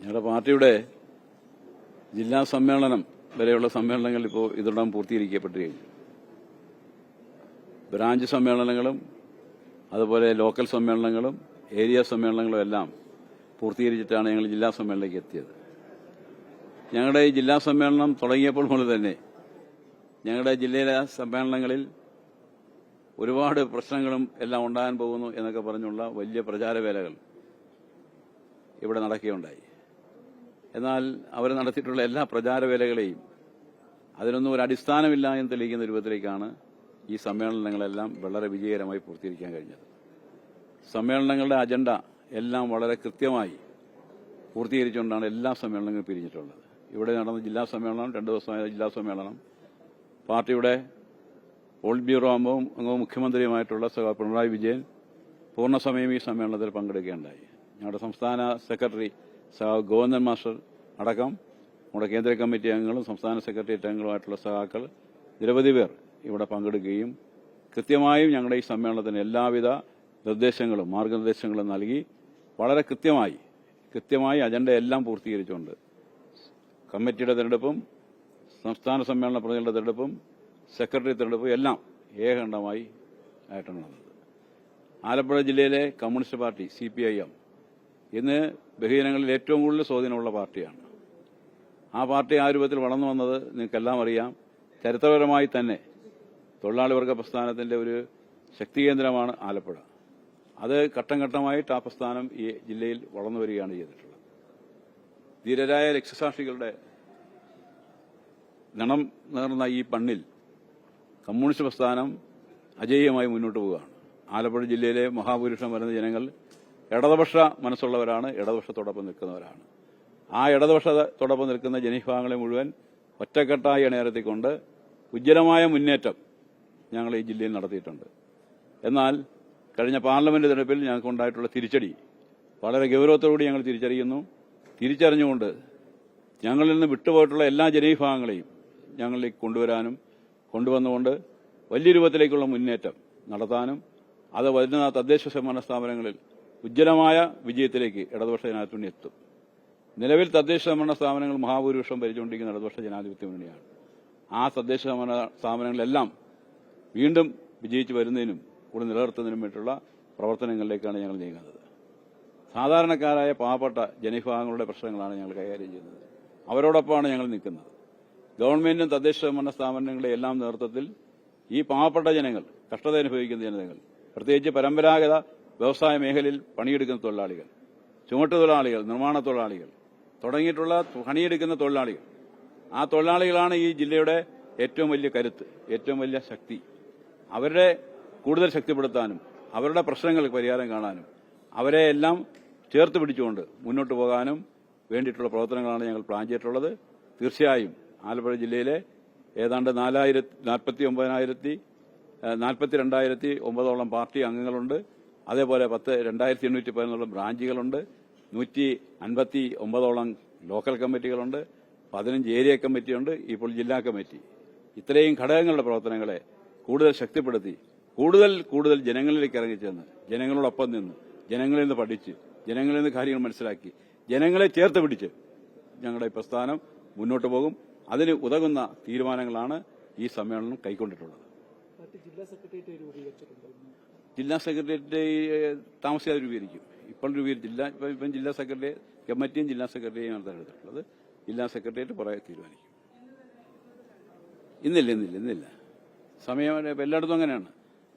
ഞങ്ങളുടെ പാർട്ടിയുടെ ജില്ലാ സമ്മേളനം വരെയുള്ള സമ്മേളനങ്ങൾ ഇപ്പോൾ ഇതോടൊപ്പം പൂർത്തീകരിക്കപ്പെട്ടു കഴിഞ്ഞു ബ്രാഞ്ച് സമ്മേളനങ്ങളും അതുപോലെ ലോക്കൽ സമ്മേളനങ്ങളും ഏരിയ സമ്മേളനങ്ങളും എല്ലാം പൂർത്തീകരിച്ചിട്ടാണ് ഞങ്ങൾ ജില്ലാ സമ്മേളനത്തിലേക്ക് എത്തിയത്. ഞങ്ങളുടെ ഈ ജില്ലാ സമ്മേളനം തുടങ്ങിയപ്പോൾ മുതൽ തന്നെ ഞങ്ങളുടെ ജില്ലയിലെ സമ്മേളനങ്ങളിൽ ഒരുപാട് പ്രശ്നങ്ങളും എല്ലാം ഉണ്ടാകാൻ പോകുന്നു എന്നൊക്കെ പറഞ്ഞുള്ള വലിയ പ്രചാരവേലകൾ ഇവിടെ നടക്കുകയുണ്ടായി. എന്നാൽ അവർ നടത്തിയിട്ടുള്ള എല്ലാ പ്രചാരവേലകളെയും അതിനൊന്നും ഒരു അടിസ്ഥാനമില്ല എന്ന് തെളിയിക്കുന്ന രൂപത്തിലേക്കാണ് ഈ സമ്മേളനങ്ങളെല്ലാം വളരെ വിജയകരമായി പൂർത്തീകരിക്കാൻ കഴിഞ്ഞത്. സമ്മേളനങ്ങളുടെ അജണ്ട എല്ലാം വളരെ കൃത്യമായി പൂർത്തീകരിച്ചുകൊണ്ടാണ് എല്ലാ സമ്മേളനങ്ങളും പിരിഞ്ഞിട്ടുള്ളത്. ഇവിടെ നടന്ന ജില്ലാ സമ്മേളനം രണ്ട് ദിവസമായ ജില്ലാ സമ്മേളനം പാർട്ടിയുടെ ഓൾഡ് ബ്യൂറോ അംഗവും അംഗവും മുഖ്യമന്ത്രിയുമായിട്ടുള്ള സഹ പിണറായി വിജയൻ പൂർണസമയം ഈ സമ്മേളനത്തിൽ പങ്കെടുക്കുകയുണ്ടായി. ഞങ്ങളുടെ സംസ്ഥാന സെക്രട്ടറി സഹ ഗോവിന്ദൻ മാസ്റ്റർ അടക്കം നമ്മുടെ കേന്ദ്ര കമ്മിറ്റി അംഗങ്ങളും സംസ്ഥാന സെക്രട്ടേറിയറ്റ് അംഗങ്ങളുമായിട്ടുള്ള സഹാക്കൾ നിരവധി പേർ ഇവിടെ പങ്കെടുക്കുകയും കൃത്യമായും ഞങ്ങളുടെ ഈ സമ്മേളനത്തിന് എല്ലാവിധ നിർദ്ദേശങ്ങളും മാർഗനിർദ്ദേശങ്ങളും നൽകി വളരെ കൃത്യമായി കൃത്യമായി അജണ്ട എല്ലാം പൂർത്തീകരിച്ചുകൊണ്ട് കമ്മിറ്റിയുടെ തെരഞ്ഞെടുപ്പും സംസ്ഥാന സമ്മേളന പ്രതിനിധികളുടെ തെരഞ്ഞെടുപ്പും സെക്രട്ടറി തെരഞ്ഞെടുപ്പും എല്ലാം ഏകണ്ഠമായി ആയിട്ടാണ് നടന്നത്. ആലപ്പുഴ ജില്ലയിലെ communist party C P I M ഇന്ന് ബഹുജനങ്ങളിൽ ഏറ്റവും കൂടുതൽ സ്വാധീനമുള്ള പാർട്ടിയാണ്. ആ പാർട്ടി ആ രൂപത്തിൽ വളർന്നു വന്നത് നിങ്ങൾക്കെല്ലാം അറിയാം. ചരിത്രപരമായി തന്നെ തൊഴിലാളി വർഗ പ്രസ്ഥാനത്തിന്റെ ഒരു ശക്തി കേന്ദ്രമാണ് ആലപ്പുഴ. അത് ഘട്ടം ഘട്ടമായിട്ട് ആ പ്രസ്ഥാനം ഈ ജില്ലയിൽ വളർന്നു വരികയാണ് ചെയ്തിട്ടുള്ളത്. ധീരരായ രക്തസാക്ഷികളുടെ നിണം നേർന്ന ഈ പണ്ണിൽ കമ്മ്യൂണിസ്റ്റ് പ്രസ്ഥാനം അജയ്യമായി മുന്നോട്ട് പോവുകയാണ്. ആലപ്പുഴ ജില്ലയിലെ മഹാഭൂരിപക്ഷം വരുന്ന ജനങ്ങൾ ഇടതുപക്ഷ മനസ്സുള്ളവരാണ് ഇടതുപക്ഷത്തോടൊപ്പം നിൽക്കുന്നവരാണ്. ആ ഇടതുപക്ഷത്തോടൊപ്പം നിൽക്കുന്ന ജനവിഭാഗങ്ങളെ മുഴുവൻ ഒറ്റക്കെട്ടായി അണിനിരത്തിക്കൊണ്ട് ഉജ്ജ്വലമായ മുന്നേറ്റം ഞങ്ങൾ ഈ ജില്ലയിൽ നടത്തിയിട്ടുണ്ട്. എന്നാൽ കഴിഞ്ഞ പാർലമെന്റ് തെരഞ്ഞെടുപ്പിൽ ഞങ്ങൾക്കുണ്ടായിട്ടുള്ള തിരിച്ചടി വളരെ ഗൗരവത്തോടുകൂടി ഞങ്ങൾ തിരിച്ചറിയുന്നു. തിരിച്ചറിഞ്ഞുകൊണ്ട് ഞങ്ങളിൽ നിന്ന് വിട്ടുപോയിട്ടുള്ള എല്ലാ ജനവിഭാഗങ്ങളെയും ഞങ്ങളിലേക്ക് കൊണ്ടുവരാനും കൊണ്ടുവന്നുകൊണ്ട് വലിയ രൂപത്തിലേക്കുള്ള മുന്നേറ്റം നടത്താനും അത് വരുന്ന തദ്ദേശ സ്വയംഭരണ സ്ഥാപനങ്ങളിൽ ഉജ്ജ്വലമായ വിജയത്തിലേക്ക് ഇടതുപക്ഷ ജനാധിപത്യ എത്തും നിലവിൽ തദ്ദേശ സ്വയംഭരണ സ്ഥാപനങ്ങൾ മഹാഭൂരിപക്ഷം ഭരിച്ചുകൊണ്ടിരിക്കുന്ന ഇടതുപക്ഷ ജനാധിപത്യ മുന്നണിയാണ്. ആ തദ്ദേശ സ്വയംഭരണ സ്ഥാപനങ്ങളെല്ലാം വീണ്ടും വിജയിച്ചു വരുന്നതിനും കൂടെ നിലനിർത്തുന്നതിനും വേണ്ടിയുള്ള പ്രവർത്തനങ്ങളിലേക്കാണ് ഞങ്ങൾ നീങ്ങുന്നത്. സാധാരണക്കാരായ പാവപ്പെട്ട ജനവിഭാഗങ്ങളുടെ പ്രശ്നങ്ങളാണ് ഞങ്ങൾ കൈകാര്യം ചെയ്യുന്നത്. അവരോടൊപ്പമാണ് ഞങ്ങൾ നിൽക്കുന്നത്. ഗവൺമെന്റും തദ്ദേശ സ്വയംഭരണ സ്ഥാപനങ്ങളുടെ എല്ലാം നേതൃത്വത്തിൽ ഈ പാവപ്പെട്ട ജനങ്ങൾ കഷ്ടത അനുഭവിക്കുന്ന ജനതകൾ പ്രത്യേകിച്ച് പരമ്പരാഗത വ്യവസായ മേഖലയിൽ പണിയെടുക്കുന്ന തൊഴിലാളികൾ ചുമട്ടുതൊഴിലാളികൾ നിർമ്മാണ തൊഴിലാളികൾ തുടങ്ങിയിട്ടുള്ള പണിയെടുക്കുന്ന തൊഴിലാളികൾ. ആ തൊഴിലാളികളാണ് ഈ ജില്ലയുടെ ഏറ്റവും വലിയ കരുത്ത് ഏറ്റവും വലിയ ശക്തി. അവരുടെ കൂടുതൽ ശക്തിപ്പെടുത്താനും അവരുടെ പ്രശ്നങ്ങൾക്ക് പരിഹാരം കാണാനും അവരെ എല്ലാം ചേർത്ത് പിടിച്ചുകൊണ്ട് മുന്നോട്ട് പോകാനും വേണ്ടിയിട്ടുള്ള പ്രവർത്തനങ്ങളാണ് ഞങ്ങൾ പ്ലാൻ ചെയ്തിട്ടുള്ളത്. തീർച്ചയായും ആലപ്പുഴ ജില്ലയിലെ ഏതാണ്ട് നാലായിരത്തി നാൽപ്പത്തി ഒമ്പതിനായിരത്തി നാൽപ്പത്തി രണ്ടായിരത്തി ഒമ്പതോളം പാർട്ടി അംഗങ്ങളുണ്ട്. അതേപോലെ പത്ത് രണ്ടായിരത്തി എണ്ണൂറ്റി പതിനൊന്നോളം ബ്രാഞ്ചുകളുണ്ട്. നൂറ്റി അൻപത്തി ഒമ്പതോളം ലോക്കൽ കമ്മിറ്റികളുണ്ട് പതിനഞ്ച് ഏരിയ കമ്മിറ്റിയുണ്ട് ഇപ്പോൾ ജില്ലാ കമ്മിറ്റി. ഇത്രയും ഘടകങ്ങളുടെ പ്രവർത്തനങ്ങളെ കൂടുതൽ ശക്തിപ്പെടുത്തി കൂടുതൽ കൂടുതൽ ജനങ്ങളിലേക്ക് ഇറങ്ങിച്ചെന്ന് ജനങ്ങളോടൊപ്പം നിന്ന് ജനങ്ങളിൽ നിന്ന് പഠിച്ച് ജനങ്ങളിൽ നിന്ന് കാര്യങ്ങൾ മനസ്സിലാക്കി ജനങ്ങളെ ചേർത്ത് പിടിച്ച് ഞങ്ങളുടെ പ്രസ്ഥാനം മുന്നോട്ട് പോകും. അതിന് ഉതകുന്ന തീരുമാനങ്ങളാണ് ഈ സമ്മേളനം കൈക്കൊണ്ടിട്ടുള്ളത്. ജില്ലാ സെക്രട്ടേറിയറ്റ് താമസിയാതെ രൂപീകരിക്കും. ഇപ്പോൾ രൂപീകരിച്ചില്ല ജില്ലാ ഇപ്പം ജില്ലാ സെക്രട്ടറി കമ്മിറ്റിയും ജില്ലാ സെക്രട്ടറിയും തെരഞ്ഞെടുത്തിട്ടുള്ളത്. ജില്ലാ സെക്രട്ടേറിയറ്റ് പുറകെ തീരുമാനിക്കും. ഇന്നില്ല ഇന്നില്ല ഇന്നില്ല. സമയം എല്ലായിടത്തും അങ്ങനെയാണ്.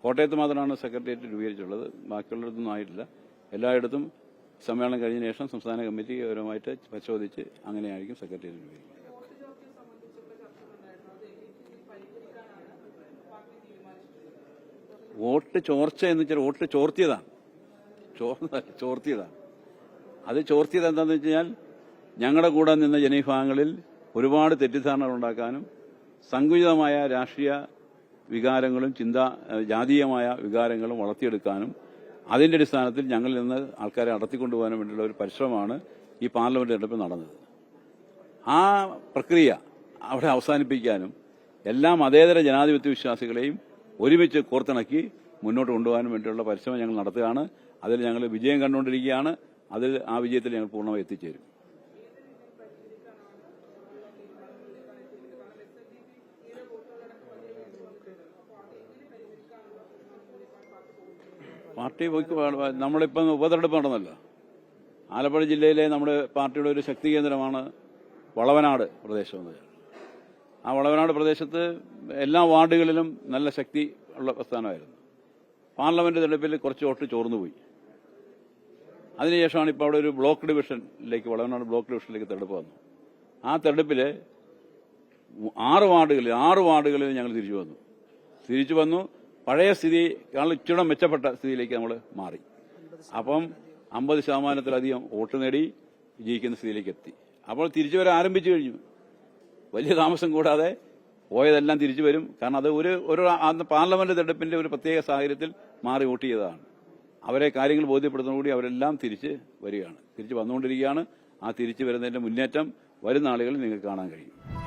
കോട്ടയത്ത് മാത്രമാണ് സെക്രട്ടേറിയറ്റ് രൂപീകരിച്ചിട്ടുള്ളത്. ബാക്കിയുള്ളിടത്തൊന്നും ആയിട്ടില്ല. എല്ലായിടത്തും സമ്മേളനം കഴിഞ്ഞ ശേഷം സംസ്ഥാന കമ്മിറ്റി ഗൗരവമായിട്ട് പരിശോധിച്ച് അങ്ങനെയായിരിക്കും സെക്രട്ടേറിയറ്റ് രൂപീകരിക്കുന്നത്. വോട്ട് ചോർച്ച എന്ന് വെച്ചാൽ വോട്ട് ചോർത്തിയതാണ്. ചോർത്തിയതാണ് അത് ചോർത്തിയത് എന്താണെന്ന് വെച്ച് കഴിഞ്ഞാൽ ഞങ്ങളുടെ കൂടെ നിന്ന ജനവിഭാഗങ്ങളിൽ ഒരുപാട് തെറ്റിദ്ധാരണകൾ ഉണ്ടാക്കാനും സങ്കുചിതമായ രാഷ്ട്രീയ വികാരങ്ങളും ചിന്ത ജാതീയമായ വികാരങ്ങളും വളർത്തിയെടുക്കാനും അതിന്റെ അടിസ്ഥാനത്തിൽ ഞങ്ങളിൽ നിന്ന് ആൾക്കാരെ അടർത്തിക്കൊണ്ടുപോകാനും വേണ്ടിയുള്ള ഒരു പരിശ്രമമാണ് ഈ പാർലമെന്റ് തെരഞ്ഞെടുപ്പ് നടന്നത്. ആ പ്രക്രിയ അവിടെ അവസാനിപ്പിക്കാനും എല്ലാ മതേതര ജനാധിപത്യ വിശ്വാസികളെയും ഒരുമിച്ച് കോർത്തിണക്കി മുന്നോട്ട് കൊണ്ടുപോകാനും വേണ്ടിയുള്ള പരിശ്രമം ഞങ്ങൾ നടത്തുകയാണ്. അതിൽ ഞങ്ങൾ വിജയം കണ്ടുകൊണ്ടിരിക്കുകയാണ്. അതിൽ ആ വിജയത്തിൽ ഞങ്ങൾ പൂർണമായി എത്തിച്ചേരും. പാർട്ടി നമ്മളിപ്പം ഉപതെരഞ്ഞെടുപ്പ് നടന്നല്ലോ. ആലപ്പുഴ ജില്ലയിലെ നമ്മുടെ പാർട്ടിയുടെ ഒരു ശക്തി കേന്ദ്രമാണ് വളവനാട് പ്രദേശം എന്ന് ആ വളവനാട് പ്രദേശത്ത് എല്ലാ വാർഡുകളിലും നല്ല ശക്തി ഉള്ള പ്രസ്ഥാനമായിരുന്നു. പാർലമെന്റ് തെരഞ്ഞെടുപ്പിൽ കുറച്ച് വോട്ട് ചോർന്നുപോയി. അതിനുശേഷമാണ് ഇപ്പോൾ അവിടെ ഒരു ബ്ലോക്ക് ഡിവിഷനിലേക്ക് വളവനാട് ബ്ലോക്ക് ഡിവിഷനിലേക്ക് തെരഞ്ഞെടുപ്പ് വന്നു. ആ തെരഞ്ഞെടുപ്പിൽ ആറ് വാർഡുകളിൽ ആറ് വാർഡുകളിൽ ഞങ്ങൾ തിരിച്ചു വന്നു. തിരിച്ചു വന്നു. പഴയ സ്ഥിതി കാരണം മെച്ചപ്പെട്ട സ്ഥിതിയിലേക്ക് നമ്മൾ മാറി. അപ്പം അമ്പത് ശതമാനത്തിലധികം വോട്ട് നേടി വിജയിക്കുന്ന സ്ഥിതിയിലേക്ക് എത്തി. അപ്പോൾ തിരിച്ചു വരാൻ ആരംഭിച്ചു കഴിഞ്ഞു. വലിയ താമസം കൂടാതെ പോയതെല്ലാം തിരിച്ചു വരും. കാരണം അത് ഒരു ഒരു പാർലമെന്റ് തെരഞ്ഞെടുപ്പിന്റെ ഒരു പ്രത്യേക സാഹചര്യത്തിൽ മാറി വോട്ട് ചെയ്തതാണ്. അവരെ കാര്യങ്ങൾ ബോധ്യപ്പെടുന്നതോടുകൂടി അവരെല്ലാം തിരിച്ച് വരികയാണ്. തിരിച്ച് വന്നുകൊണ്ടിരിക്കുകയാണ്. ആ തിരിച്ചു വരുന്നതിന്റെ മുന്നേറ്റം വരുന്ന ആളുകളിൽ നിങ്ങൾക്ക് കാണാൻ കഴിയും.